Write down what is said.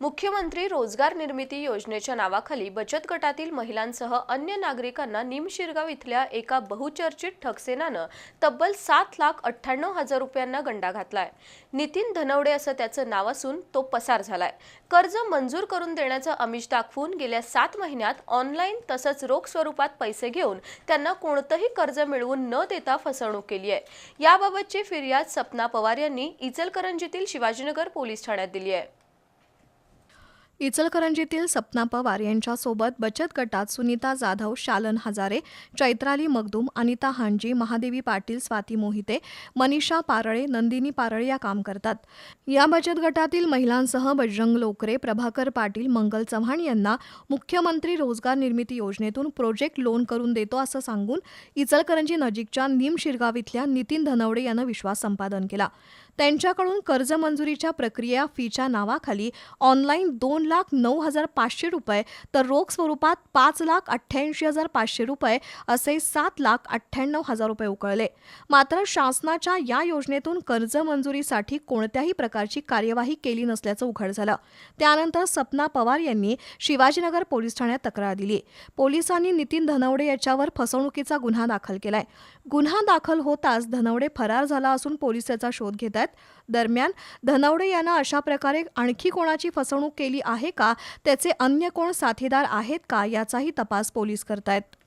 मुख्यमंत्री रोजगार निर्मिती योजनेच्या नावाखाली बचत गटातील महिलांसह अन्य नागरिकांना निमशिरगाव इथल्या एका बहुचर्चित ठकसेनानं तब्बल सात लाख अठ्ठ्याण्णव हजार रुपयांना गंडा घातलाय. नितीन धनवडे असं त्याचं नाव असून तो पसार झालाय. कर्ज मंजूर करून देण्याचं अमिष दाखवून गेल्या सात महिन्यात ऑनलाईन तसंच रोख स्वरूपात पैसे घेऊन त्यांना कोणतंही कर्ज मिळवून न देता फसवणूक केली आहे. याबाबतची फिर्याद सपना पवार यांनी इचलकरंजीतील शिवाजीनगर पोलीस ठाण्यात दिली आहे. इचलकरंजीतील सपना पवार यांच्यासोबत बचत गटात सुनीता जाधव शालन हजारे चैत्राली मगदूम अनिता हांजी महादेवी पाटील स्वाती मोहिते मनीषा पारळे नंदिनी पारळे या काम करतात. या बचत गटातील महिलांसह बजरंग लोकरे प्रभाकर पाटील मंगल चव्हाण यांना मुख्यमंत्री रोजगार निर्मिती योजनेतून प्रोजेक्ट लोन करून देतो असं सांगून इचलकरंजी नजीकच्या निम शिरगाव इथल्या नितीन धनवडे यानं विश्वास संपादन केला. त्यांच्याकडून कर्ज मंजुरीच्या प्रक्रिया फीच्या नावाखाली ऑनलाईन दोन लाख नऊ हजार पाचशे रुपये तर रोख स्वरूपात पाच लाख अठ्ठ्याऐंशी हजार पाचशे रुपये असे सात लाख अठ्ठ्याण्णव हजार रुपये उकळले. मात्र शासनाच्या या योजनेतून कर्ज मंजुरीसाठी कोणत्याही प्रकारची कार्यवाही केली नसल्याचं उघड झालं. त्यानंतर सपना पवार यांनी शिवाजीनगर पोलीस ठाण्यात तक्रार दिली. पोलिसांनी नितीन धनवडे याच्यावर फसवणुकीचा गुन्हा दाखल केलाय. गुन्हा दाखल होताच धनवडे फरार झाला असून पोलीस त्याचा शोध घेत आहेत. दरम्यान धनवडे यांना अशा प्रकारे आणखी कोणाची फसवणूक केली आहे का? त्याचे अन्य कोण साथीदार आहेत का? याचाही तपास पोलीस करतायत.